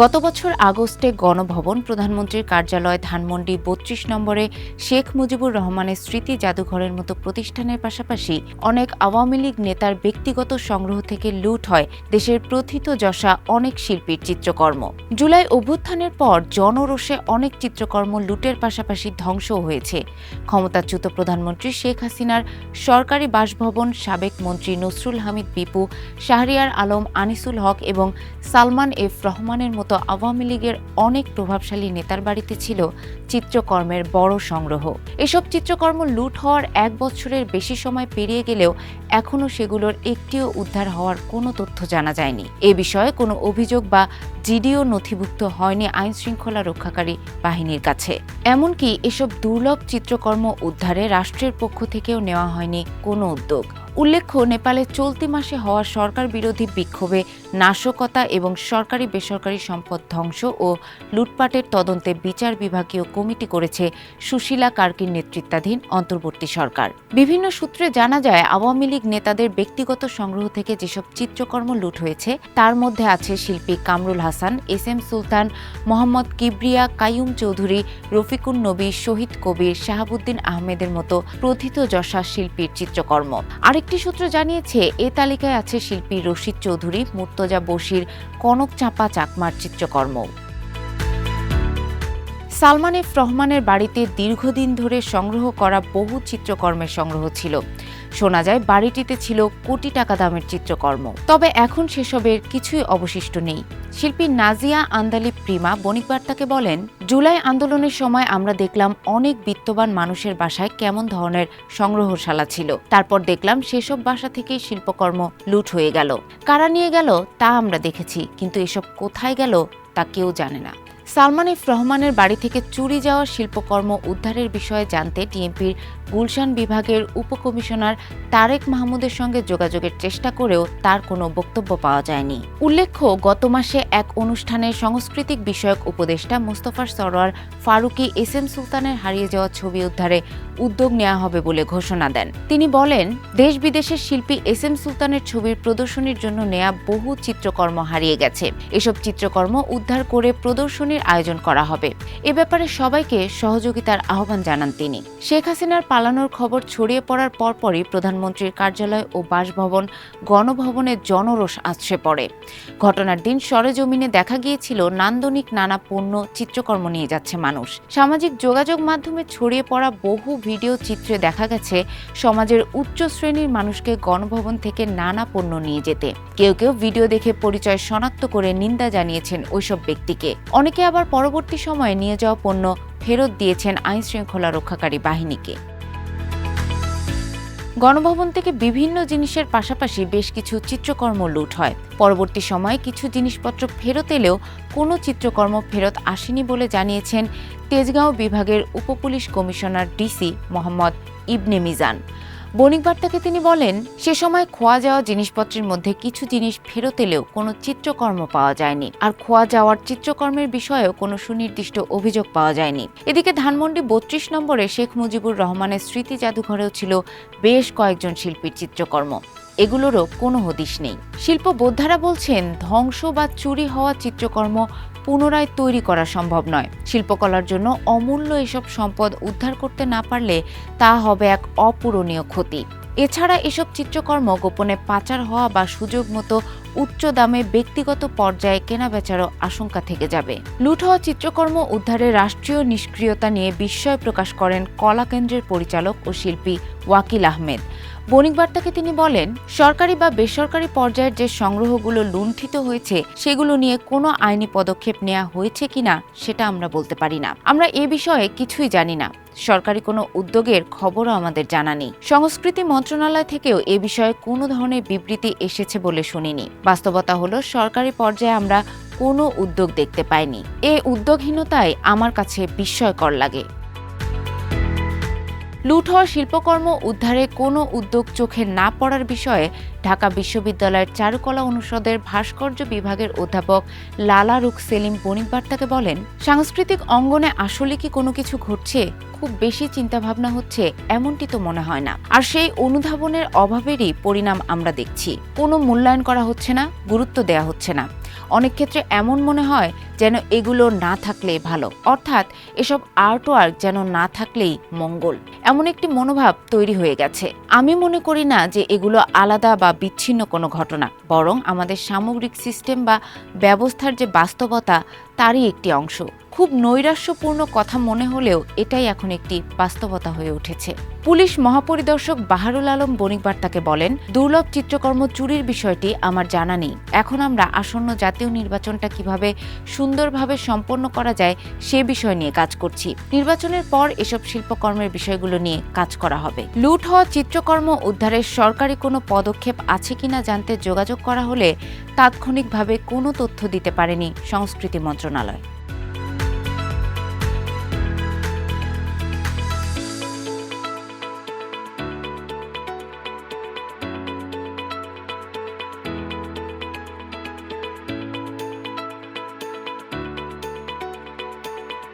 গত বছর আগস্টে গণভবন প্রধানমন্ত্রীর কার্যালয় ধানমন্ডি বত্রিশ নম্বরে শেখ মুজিবুর রহমানের স্মৃতি জাদুঘরের মতো প্রতিষ্ঠানের পাশাপাশি অনেক আওয়ামী লীগ নেতার ব্যক্তিগত সংগ্রহ থেকে লুট হয় দেশের প্রথিত যশা অনেক শিল্পীর চিত্রকর্ম। জুলাই অভ্যুত্থানের পর জনরোষে অনেক চিত্রকর্ম লুটের পাশাপাশি ধ্বংসও হয়েছে। ক্ষমতাচ্যুত প্রধানমন্ত্রী শেখ হাসিনার সরকারি বাসভবন সাবেক মন্ত্রী নসরুল হামিদ বিপু, শাহরিয়ার আলম আনিসুল হক এবং সালমান এফ রহমানের মতো আওয়ামী লীগের অনেক প্রভাবশালী নেতার বাড়িতে ছিল চিত্রকর্মের বড় সংগ্রহ। এসব চিত্রকর্ম লুট হওয়ার এক বছরের বেশি সময় পেরিয়ে গেলেও এখনও সেগুলোর একটিও উদ্ধার হওয়ার কোনো তথ্য জানা যায়নি। এ বিষয়ে কোনো অভিযোগ বা জিডিও নথিভুক্ত হয়নি আইন শৃঙ্খলা রক্ষাকারী বাহিনীর কাছে। এমনকি এসব দুর্লভ চিত্রকর্ম উদ্ধারে রাষ্ট্রের পক্ষ থেকেও নেওয়া হয়নি কোনো উদ্যোগ। উল্লেখ্য, নেপালে চলতি মাসে হওয়া সরকার বিরোধী বিক্ষোভে নাশকতা এবং সরকারি বেসরকারি সম্পদ ধ্বংস ও লুটপাটের তদন্তে বিচার বিভাগীয় কমিটি করেছে সুশীলা কার্কির নেতৃত্বাধীন অন্তর্বর্তী সরকার। বিভিন্ন সূত্রে জানা যায়, আওয়ামী লীগ নেতাদের ব্যক্তিগত সংগ্রহ থেকে যেসব চিত্রকর্ম লুট হয়েছে, তার মধ্যে আছে শিল্পী কামরুল হাসান, এস এম সুলতান, মোহাম্মদ কিবরিয়া কাইয়ুম চৌধুরী, রফিকুন নবী, শহীদ কবির, শাহাবুদ্দিন আহমেদের মতো প্রথিত যশা শিল্পীর চিত্রকর্ম। আরেকটি সূত্র জানিয়েছে, এ তালিকায় আছে শিল্পী রশিদ চৌধুরী, মুর্তজা বশির, কনক চাঁপা, চাকমার চিত্রকর্ম। সালমান এফ রহমানের বাড়িতে দীর্ঘদিন ধরে সংগ্রহ করা বহু চিত্রকর্মের সংগ্রহ ছিল। শোনা যায়, বাড়িটিতে ছিল কোটি টাকা দামের চিত্রকর্ম। তবে এখন সেসবের কিছুই অবশিষ্ট নেই। শিল্পী নাজিয়া আন্দালি প্রিমা বণিক বার্তাকে বলেন, জুলাই আন্দোলনের সময় আমরা দেখলাম অনেক বিত্তবান মানুষের বাসায় কেমন ধরনের সংগ্রহশালা ছিল। তারপর দেখলাম সেসব বাসা থেকেই শিল্পকর্ম লুট হয়ে গেল। কারা নিয়ে গেল তা আমরা দেখেছি, কিন্তু এসব কোথায় গেল তা কেউ জানে না। সালমান এফ রহমানের বাড়ি থেকে চুরি যাওয়া শিল্পকর্ম উদ্ধারের বিষয়ে জানতে ডিএমপির গুলশান বিভাগের উপকমিশনার তারেক মাহমুদের সঙ্গে যোগাযোগের চেষ্টা করেও তার কোনো বক্তব্য পাওয়া যায়নি। উল্লেখ্য, গত মাসে এক অনুষ্ঠানে সাংস্কৃতিক বিষয়ক উপদেষ্টা মোস্তফার সরোয়ার ফারুকি এস এম সুলতানের হারিয়ে যাওয়া ছবি উদ্ধারে উদ্যোগ নেওয়া হবে বলে ঘোষণা দেন। তিনি বলেন, দেশ বিদেশের শিল্পী এস এম সুলতানের ছবির প্রদর্শনীর জন্য নেয়া বহু চিত্রকর্ম হারিয়ে গেছে। এসব চিত্রকর্ম উদ্ধার করে প্রদর্শনীর আয়োজন করা হবে। এ ব্যাপারে সবাইকে সহযোগিতার আহ্বান জানান তিনি। শেখ হাসিনার পালানোর খবর ছড়িয়ে পড়ার পরপরই প্রধানমন্ত্রীর কার্যালয় ও বাসভবন গণভবনে জনরোষ আছড়ে পড়ে। ঘটনার দিন সরেজমিনে দেখা গিয়েছিল নান্দনিক নানা পণ্য, চিত্রকর্ম নিয়ে যাচ্ছে মানুষ। সামাজিক যোগাযোগ মাধ্যমে ছড়িয়ে পড়া বহু ভিডিও চিত্রে দেখা গেছে সমাজের উচ্চ শ্রেণির মানুষকে গণভবন থেকে নানা পণ্য নিয়ে যেতে। কেউ কেউ ভিডিও দেখে পরিচয় শনাক্ত করে নিন্দা জানিয়েছেন ওইসব ব্যক্তিকে। অনেকে আবার পরবর্তী সময়ে নিয়ে যাওয়া পণ্য ফেরত দিয়েছেন আইন শৃঙ্খলা রক্ষাকারী বাহিনীকে। গণভবন থেকে বিভিন্ন জিনিসের পাশাপাশি বেশ কিছু চিত্রকর্ম লুট হয়। পরবর্তী সময়ে কিছু জিনিসপত্র ফেরত এলেও কোনো চিত্রকর্ম ফেরত আসেনি বলে জানিয়েছেন তেজগাঁও বিভাগের উপপুলিশ কমিশনার ডিসি মোহাম্মদ ইবনে মিজান। বণিক বার্তাকে তিনি বলেন, সে সময় খোয়া যাওয়া জিনিসপত্রের মধ্যে কিছু জিনিস ফেরত এলেও কোনো চিত্রকর্ম পাওয়া যায়নি। আর খোয়া যাওয়ার চিত্রকর্মের বিষয়েও কোনো সুনির্দিষ্ট অভিযোগ পাওয়া যায়নি। এদিকে ধানমন্ডি বত্রিশ নম্বরে শেখ মুজিবুর রহমানের স্মৃতি জাদুঘরেও ছিল বেশ কয়েকজন শিল্পীর চিত্রকর্ম। এগুলোরও কোনো হদিশ নেই। শিল্প বোদ্ধারা বলছেন, ধ্বংস বা চুরি হওয়া চিত্রকর্ম পুনরায় তৈরি করা সম্ভব নয়। শিল্পকলার জন্য অমূল্য এসব সম্পদ উদ্ধার করতে না পারলে তা হবে এক অপূরণীয় ক্ষতি। এছাড়া এসব চিত্রকর্ম গোপনে পাচার হওয়া বা সুযোগ মতো উচ্চ দামে ব্যক্তিগত পর্যায়ে কেনাবেচারও আশঙ্কা থেকে যাবে। লুট হওয়া চিত্রকর্ম উদ্ধারে রাষ্ট্রীয় নিষ্ক্রিয়তা নিয়ে বিস্ময় প্রকাশ করেন কলা কেন্দ্রের পরিচালক ও শিল্পী ওয়াকিল আহমেদ। বণিক বার্তাকে তিনি বলেন, সরকারি বা বেসরকারি পর্যায়ের যে সংগ্রহগুলো লুণ্ঠিত হয়েছে, সেগুলো নিয়ে কোনো আইনি পদক্ষেপ নেওয়া হয়েছে কিনা সেটা আমরা বলতে পারি না। আমরা এ বিষয়ে কিছুই জানি না। সরকারি কোনো উদ্যোগের খবরও আমাদের জানা নেই। সংস্কৃতি মন্ত্রণালয় থেকেও এ বিষয়ে কোনো ধরনের বিবৃতি এসেছে বলে শুনিনি। বাস্তবতা হলো, সরকারি পর্যায়ে আমরা কোনো উদ্যোগ দেখতে পাইনি। এ উদ্যোগহীনতায় আমার কাছে বিস্ময়কর লাগে। লুট হওয়া শিল্পকর্ম উদ্ধারে কোনো উদ্যোগ চোখে না পড়ার বিষয়ে ঢাকা বিশ্ববিদ্যালয়ের চারুকলা অনুষদের ভাস্কর্য বিভাগের অধ্যাপক লালা রুখ সেলিম বণিক বার্তাকে বলেন, সাংস্কৃতিক অঙ্গনে আসলে কি কোনো কিছু ঘটছে? খুব বেশি চিন্তাভাবনা হচ্ছে এমনটি তো মনে হয় না। আর সেই অনুধাবনের অভাবেরই পরিণাম আমরা দেখছি। কোনো মূল্যায়ন করা হচ্ছে না, গুরুত্ব দেয়া হচ্ছে না। অনেক ক্ষেত্রে এমন মনে হয় যেন এগুলো না থাকলে ভালো। অর্থাৎ এসব আর্ট ওয়ার্ক যেন না থাকলেই মঙ্গল। এমন একটি মনোভাব তৈরি হয়ে গেছে। আমি মনে করি না যে এগুলো আলাদা বা বিচ্ছিন্ন কোনো ঘটনা। বরং আমাদের সামগ্রিক সিস্টেম বা ব্যবস্থার যে বাস্তবতা তারই একটি অংশ। খুব নৈরাশ্যপূর্ণ কথা মনে হলেও এটাই এখন একটি বাস্তবতা হয়ে উঠেছে। পুলিশ মহাপরিদর্শক বাহারুল আলম বণিক বার্তাকে বলেন, দুর্লভ চিত্রকর্ম চুরির বিষয়টি আমার জানা নেই। এখন আমরা আসন্ন জাতীয় নির্বাচনটা কীভাবে সুন্দরভাবে সম্পন্ন করা যায় সে বিষয় নিয়ে কাজ করছি। নির্বাচনের পর এসব শিল্পকর্মের বিষয়গুলো নিয়ে কাজ করা হবে। লুট হওয়া চিত্রকর্ম উদ্ধারের সরকারি কোনো পদক্ষেপ আছে কিনা জানতে যোগাযোগ করা হলে তাৎক্ষণিকভাবে কোনো তথ্য দিতে পারেনি সংস্কৃতি মন্ত্রণালয়।